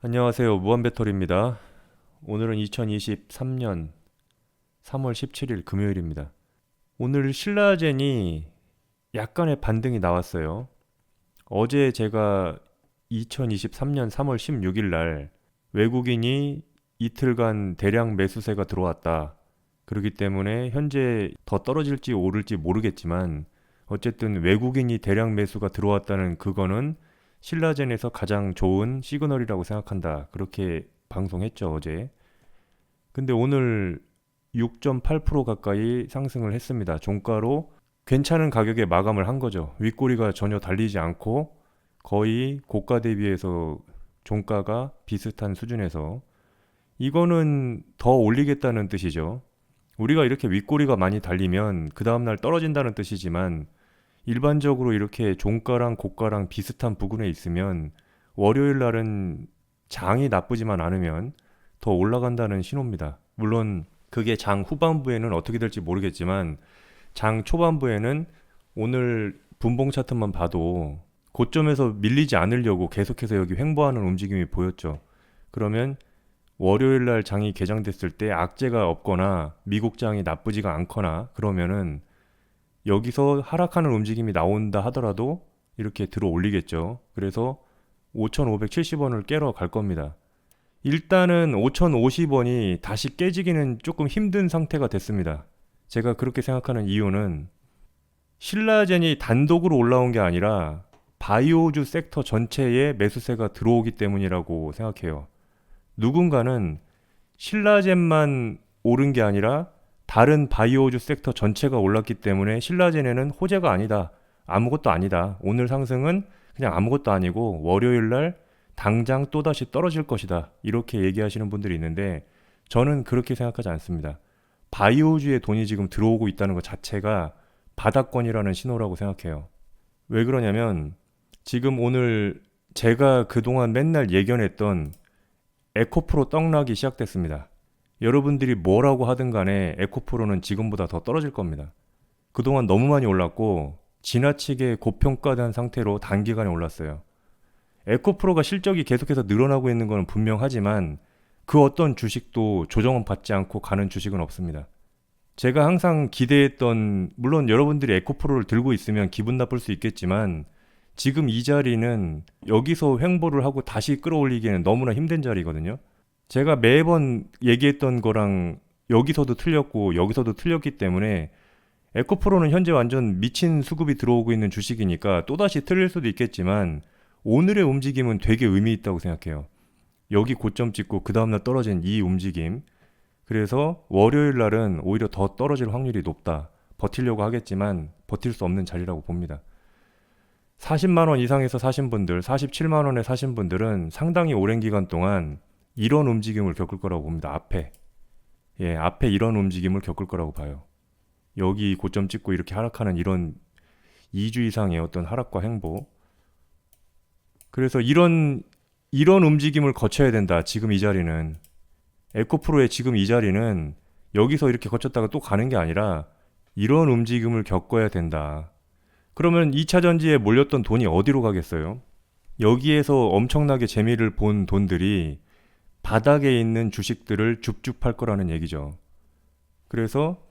안녕하세요. 무한배터리입니다. 오늘은 2023년 3월 17일 금요일입니다. 오늘 신라젠이 약간의 반등이 나왔어요. 어제 제가 2023년 3월 16일 날 외국인이 이틀간 대량 매수세가 들어왔다. 그렇기 때문에 현재 더 떨어질지 오를지 모르겠지만 어쨌든 외국인이 대량 매수가 들어왔다는 그거는 신라젠에서 가장 좋은 시그널이라고 생각한다. 그렇게 방송했죠, 어제. 근데 오늘 6.8% 가까이 상승을 했습니다. 종가로 괜찮은 가격에 마감을 한 거죠. 윗꼬리가 전혀 달리지 않고 거의 고가 대비해서 종가가 비슷한 수준에서 이거는 더 올리겠다는 뜻이죠. 우리가 이렇게 윗꼬리가 많이 달리면 그 다음날 떨어진다는 뜻이지만 일반적으로 이렇게 종가랑 고가랑 비슷한 부근에 있으면 월요일 날은 장이 나쁘지만 않으면 더 올라간다는 신호입니다. 물론 그게 장 후반부에는 어떻게 될지 모르겠지만 장 초반부에는 오늘 분봉 차트만 봐도 고점에서 밀리지 않으려고 계속해서 여기 횡보하는 움직임이 보였죠. 그러면 월요일 날 장이 개장됐을 때 악재가 없거나 미국 장이 나쁘지가 않거나 그러면은 여기서 하락하는 움직임이 나온다 하더라도 이렇게 들어 올리겠죠. 그래서 5,570원을 깨러 갈 겁니다. 일단은 5,050원이 다시 깨지기는 조금 힘든 상태가 됐습니다. 제가 그렇게 생각하는 이유는 신라젠이 단독으로 올라온 게 아니라 바이오주 섹터 전체에 매수세가 들어오기 때문이라고 생각해요. 누군가는 신라젠만 오른 게 아니라 다른 바이오주 섹터 전체가 올랐기 때문에 신라젠에는 호재가 아니다. 아무것도 아니다. 오늘 상승은 그냥 아무것도 아니고 월요일 날 당장 또다시 떨어질 것이다. 이렇게 얘기하시는 분들이 있는데 저는 그렇게 생각하지 않습니다. 바이오주에 돈이 지금 들어오고 있다는 것 자체가 바닥권이라는 신호라고 생각해요. 왜 그러냐면 지금 오늘 제가 그동안 맨날 예견했던 에코프로 떡락이 시작됐습니다. 여러분들이 뭐라고 하든 간에 에코프로는 지금보다 더 떨어질 겁니다. 그동안 너무 많이 올랐고 지나치게 고평가된 상태로 단기간에 올랐어요. 에코프로가 실적이 계속해서 늘어나고 있는 것은 분명하지만 그 어떤 주식도 조정은 받지 않고 가는 주식은 없습니다. 제가 항상 기대했던 물론 여러분들이 에코프로를 들고 있으면 기분 나쁠 수 있겠지만 지금 이 자리는 여기서 횡보를 하고 다시 끌어올리기에는 너무나 힘든 자리거든요. 제가 매번 얘기했던 거랑 여기서도 틀렸고 여기서도 틀렸기 때문에 에코프로는 현재 완전 미친 수급이 들어오고 있는 주식이니까 또다시 틀릴 수도 있겠지만 오늘의 움직임은 되게 의미 있다고 생각해요. 여기 고점 찍고 그 다음날 떨어진 이 움직임. 그래서 월요일 날은 오히려 더 떨어질 확률이 높다. 버틸려고 하겠지만 버틸 수 없는 자리라고 봅니다. 40만 원 이상에서 사신 분들, 47만 원에 사신 분들은 상당히 오랜 기간 동안 이런 움직임을 겪을 거라고 봅니다. 앞에. 예, 앞에 이런 움직임을 겪을 거라고 봐요. 여기 고점 찍고 이렇게 하락하는 이런 2주 이상의 어떤 하락과 행보. 그래서 이런 이런 움직임을 거쳐야 된다. 지금 이 자리는 에코프로의 지금 이 자리는 여기서 이렇게 거쳤다가 또 가는 게 아니라 이런 움직임을 겪어야 된다. 그러면 2차 전지에 몰렸던 돈이 어디로 가겠어요? 여기에서 엄청나게 재미를 본 돈들이 바닥에 있는 주식들을 줍줍할 거라는 얘기죠. 그래서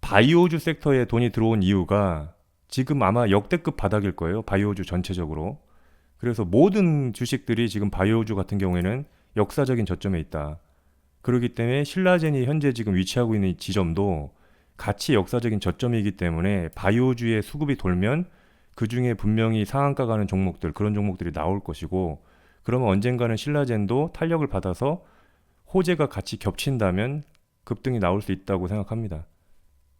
바이오주 섹터에 돈이 들어온 이유가 지금 아마 역대급 바닥일 거예요. 바이오주 전체적으로. 그래서 모든 주식들이 지금 바이오주 같은 경우에는 역사적인 저점에 있다. 그렇기 때문에 신라젠이 현재 지금 위치하고 있는 지점도 같이 역사적인 저점이기 때문에 바이오주의 수급이 돌면 그 중에 분명히 상한가 가는 종목들 그런 종목들이 나올 것이고 그러면 언젠가는 신라젠도 탄력을 받아서 호재가 같이 겹친다면 급등이 나올 수 있다고 생각합니다.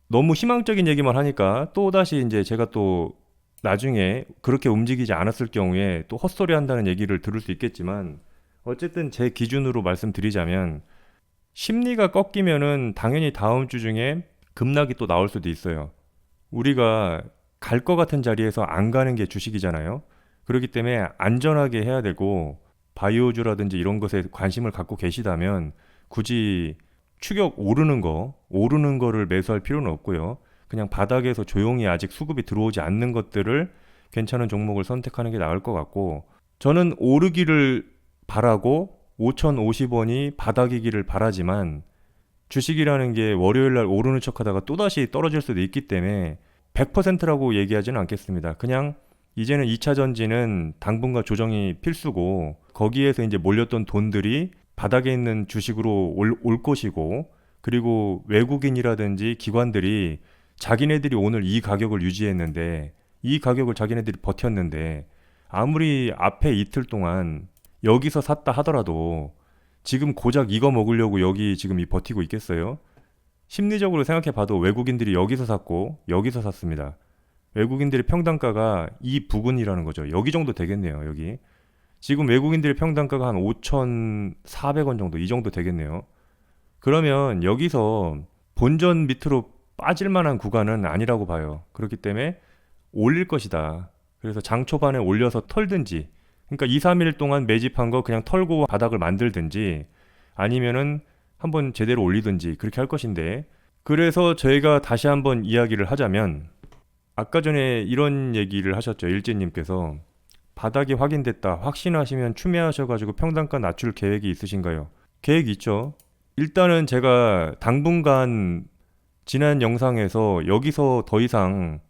너무 희망적인 얘기만 하니까 또 다시 이제 제가 또 나중에 그렇게 움직이지 않았을 경우에 또 헛소리 한다는 얘기를 들을 수 있겠지만 어쨌든 제 기준으로 말씀드리자면 심리가 꺾이면은 당연히 다음 주 중에 급락이 또 나올 수도 있어요. 우리가 갈 것 같은 자리에서 안 가는 게 주식이잖아요. 그렇기 때문에 안전하게 해야 되고 바이오주라든지 이런 것에 관심을 갖고 계시다면 굳이 추격 오르는 거, 오르는 거를 매수할 필요는 없고요. 그냥 바닥에서 조용히 아직 수급이 들어오지 않는 것들을 괜찮은 종목을 선택하는 게 나을 것 같고 저는 오르기를 바라고 5,050원이 바닥이기를 바라지만 주식이라는 게 월요일 날 오르는 척 하다가 또다시 떨어질 수도 있기 때문에 100%라고 얘기하지는 않겠습니다. 그냥 이제는 2차 전지는 당분간 조정이 필수고 거기에서 이제 몰렸던 돈들이 바닥에 있는 주식으로 올, 올 것이고 그리고 외국인이라든지 기관들이 자기네들이 오늘 이 가격을 유지했는데 이 가격을 자기네들이 버텼는데 아무리 앞에 이틀 동안 여기서 샀다 하더라도 지금 고작 이거 먹으려고 여기 지금 이 버티고 있겠어요? 심리적으로 생각해 봐도 외국인들이 여기서 샀고 여기서 샀습니다. 외국인들의 평단가가 이 부근이라는 거죠. 여기 정도 되겠네요. 여기. 지금 외국인들의 평단가가 한 5,400원 정도 이 정도 되겠네요. 그러면 여기서 본전 밑으로 빠질 만한 구간은 아니라고 봐요. 그렇기 때문에 올릴 것이다. 그래서 장 초반에 올려서 털든지 그러니까 2, 3일 동안 매집한 거 그냥 털고 바닥을 만들든지 아니면은 한번 제대로 올리든지 그렇게 할 것인데 그래서 저희가 다시 한번 이야기를 하자면 아까 전에 이런 얘기를 하셨죠. 일제님께서 바닥이 확인됐다. 확신하시면 추매하셔가지고 평단가 낮출 계획이 있으신가요? 계획 있죠. 일단은 제가 당분간 지난 영상에서 여기서 더 이상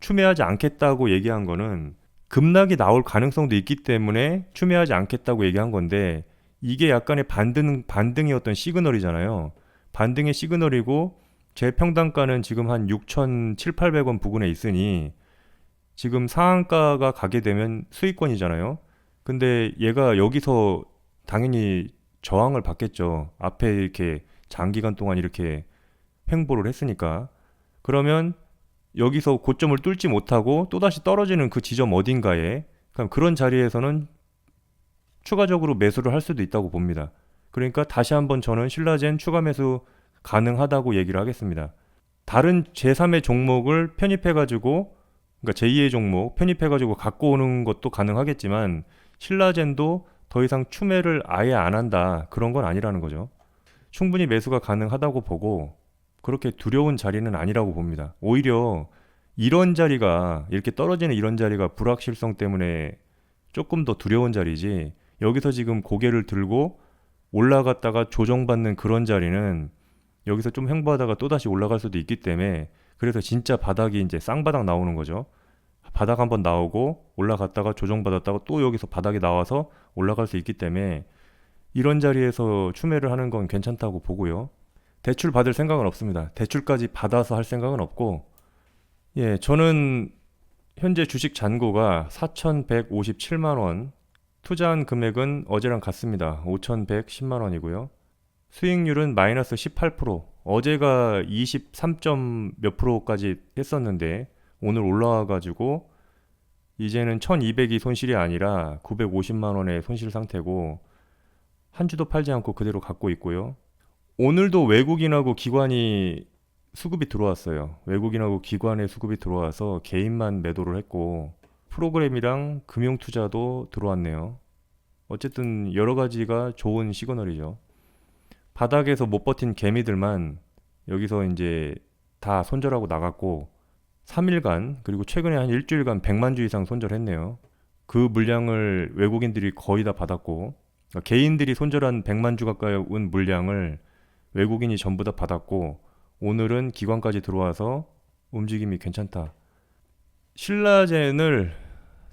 추매하지 않겠다고 얘기한 거는 급락이 나올 가능성도 있기 때문에 추매하지 않겠다고 얘기한 건데 이게 약간의 반등 반등의 어떤 시그널이잖아요. 반등의 시그널이고 제 평단가는 지금 한 6,700원 부근에 있으니 지금 상한가가 가게 되면 수익권이잖아요. 근데 얘가 여기서 당연히 저항을 받겠죠. 앞에 이렇게 장기간 동안 이렇게 횡보를 했으니까. 그러면 여기서 고점을 뚫지 못하고 또다시 떨어지는 그 지점 어딘가에 그런 자리에서는 추가적으로 매수를 할 수도 있다고 봅니다. 그러니까 다시 한번 저는 신라젠 추가 매수 가능하다고 얘기를 하겠습니다. 다른 제3의 종목을 편입해가지고, 그러니까 제2의 종목 편입해가지고 갖고 오는 것도 가능하겠지만, 신라젠도 더 이상 추매를 아예 안 한다. 그런 건 아니라는 거죠. 충분히 매수가 가능하다고 보고, 그렇게 두려운 자리는 아니라고 봅니다. 오히려 이런 자리가, 이렇게 떨어지는 이런 자리가 불확실성 때문에 조금 더 두려운 자리지, 여기서 지금 고개를 들고 올라갔다가 조정받는 그런 자리는 여기서 좀 횡보하다가 또다시 올라갈 수도 있기 때문에 그래서 진짜 바닥이 이제 쌍바닥 나오는 거죠. 바닥 한번 나오고 올라갔다가 조정받았다가 또 여기서 바닥이 나와서 올라갈 수 있기 때문에 이런 자리에서 추매를 하는 건 괜찮다고 보고요. 대출 받을 생각은 없습니다. 대출까지 받아서 할 생각은 없고, 예, 저는 현재 주식 잔고가 4,157만 원, 투자한 금액은 어제랑 같습니다. 5,110만 원이고요. 수익률은 마이너스 18%. 어제가 23점 몇 프로까지 했었는데 오늘 올라와 가지고 이제는 1200이 손실이 아니라 950만 원의 손실 상태고 한 주도 팔지 않고 그대로 갖고 있고요. 오늘도 외국인하고 기관이 수급이 들어왔어요. 외국인하고 기관의 수급이 들어와서 개인만 매도를 했고 프로그램이랑 금융 투자도 들어왔네요. 어쨌든 여러 가지가 좋은 시그널이죠. 바닥에서 못 버틴 개미들만 여기서 이제 다 손절하고 나갔고 3일간 그리고 최근에 한 일주일간 100만 주 이상 손절했네요. 그 물량을 외국인들이 거의 다 받았고 그러니까 개인들이 손절한 100만 주 가까운 물량을 외국인이 전부 다 받았고 오늘은 기관까지 들어와서 움직임이 괜찮다. 신라젠을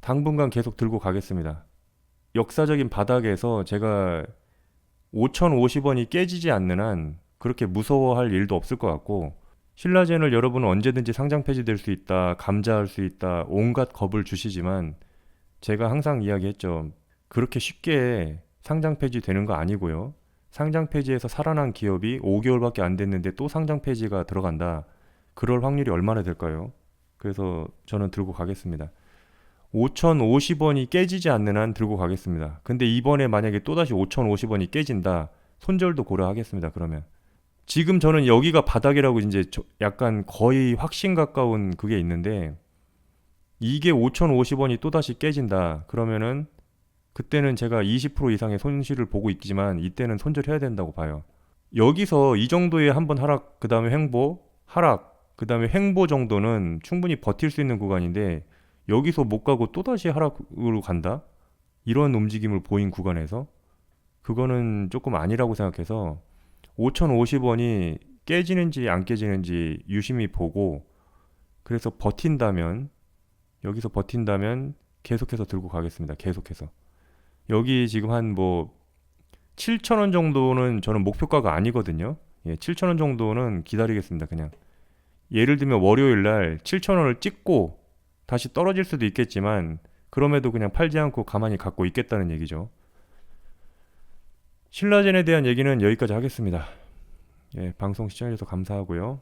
당분간 계속 들고 가겠습니다. 역사적인 바닥에서 제가 5,050원이 깨지지 않는 한 그렇게 무서워할 일도 없을 것 같고 신라젠을 여러분은 언제든지 상장 폐지될 수 있다, 감자할 수 있다, 온갖 겁을 주시지만 제가 항상 이야기했죠. 그렇게 쉽게 상장 폐지 되는 거 아니고요. 상장 폐지에서 살아난 기업이 5개월밖에 안 됐는데 또 상장 폐지가 들어간다. 그럴 확률이 얼마나 될까요? 그래서 저는 들고 가겠습니다. 5,050원이 깨지지 않는 한 들고 가겠습니다. 근데 이번에 만약에 또다시 5,050원이 깨진다. 손절도 고려하겠습니다. 그러면. 지금 저는 여기가 바닥이라고 이제 약간 거의 확신 가까운 그게 있는데 이게 5,050원이 또다시 깨진다. 그러면은 그때는 제가 20% 이상의 손실을 보고 있지만 이때는 손절해야 된다고 봐요. 여기서 이 정도의 한번 하락, 그 다음에 횡보, 하락, 그 다음에 횡보 정도는 충분히 버틸 수 있는 구간인데 여기서 못 가고 또다시 하락으로 간다? 이런 움직임을 보인 구간에서 그거는 조금 아니라고 생각해서 5,050원이 깨지는지 안 깨지는지 유심히 보고 그래서 버틴다면 여기서 버틴다면 계속해서 들고 가겠습니다. 계속해서. 여기 지금 한 뭐 7,000원 정도는 저는 목표가가 아니거든요. 예, 7,000원 정도는 기다리겠습니다. 그냥. 예를 들면 월요일 날 7,000원을 찍고 다시 떨어질 수도 있겠지만 그럼에도 그냥 팔지 않고 가만히 갖고 있겠다는 얘기죠. 신라젠에 대한 얘기는 여기까지 하겠습니다. 예, 방송 시청해주셔서 감사하고요.